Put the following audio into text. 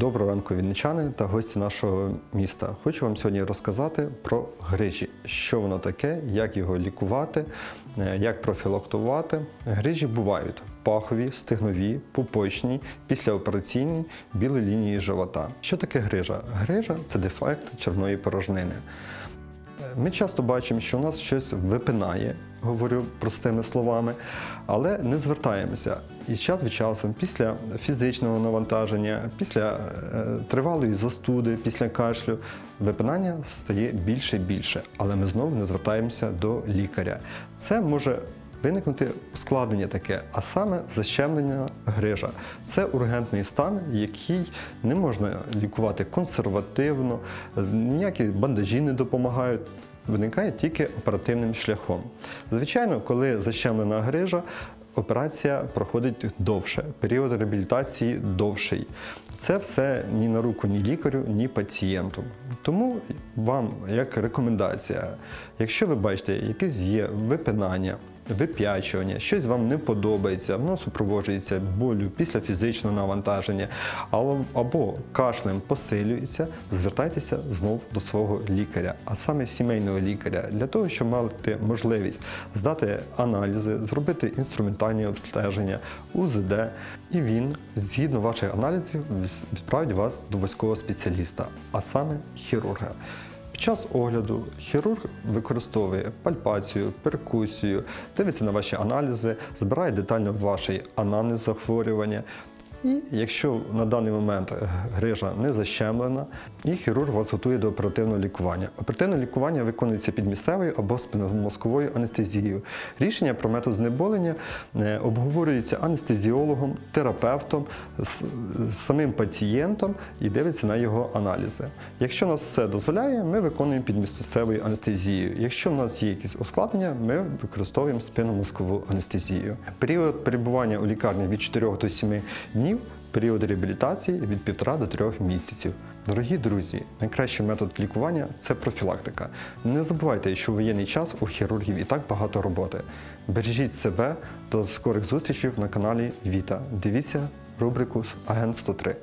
Доброго ранку, вінничани та гості нашого міста. Хочу вам сьогодні розказати про грижі, що воно таке, як його лікувати, е, як профілактувати. Грижі бувають пахові, стегнові, пупочні, післяопераційні, білі лінії живота. Що таке грижа? Грижа це дефект червної порожнини. Ми часто бачимо, що у нас щось випинає, говорю простими словами, але не звертаємося. І час від часу, після фізичного навантаження, після е, тривалої застуди, після кашлю, випинання стає більше і більше, але ми знову не звертаємося до лікаря. Це може виникнути ускладнення таке, а саме защемлення грижа. Це ургентний стан, який не можна лікувати консервативно, ніякі бандажі не допомагають. Виникає тільки оперативним шляхом. Звичайно, коли защемлена грижа, операція проходить довше, період реабілітації довший. Це все ні на руку ні лікарю, ні пацієнту. Тому вам як рекомендація, якщо ви бачите, якесь є випинання, вип'ячування, щось вам не подобається, воно супроводжується болю після фізичного навантаження, або, кашлем посилюється, звертайтеся знов до свого лікаря, а саме сімейного лікаря, для того, щоб мати можливість здати аналізи, зробити інструментальні обстеження, УЗД, і він, згідно ваших аналізів, відправить вас до військового спеціаліста, а саме хірурга. Під час огляду хірург використовує пальпацію, перкусію, дивиться на ваші аналізи, збирає детально ваш анамнез захворювання. І якщо на даний момент грижа не защемлена, і хірург вас готує до оперативного лікування. Оперативне лікування виконується під місцевою або спинномозковою анестезією. Рішення про метод знеболення е, обговорюється анестезіологом, терапевтом, самим пацієнтом і дивиться на його аналізи. Якщо нас все дозволяє, ми виконуємо під місцевою анестезією. Якщо в нас є якісь ускладнення, ми використовуємо спинномозкову анестезію. Період перебування у лікарні від 4 до 7 днів, період реабілітації від 1,5 до 3 місяців. Дорогі друзі, найкращий метод лікування це профілактика. Не забувайте, що в воєнний час у хірургів і так багато роботи. Бережіть себе до скорих зустрічей на каналі Віта. Дивіться рубрику Агент 103.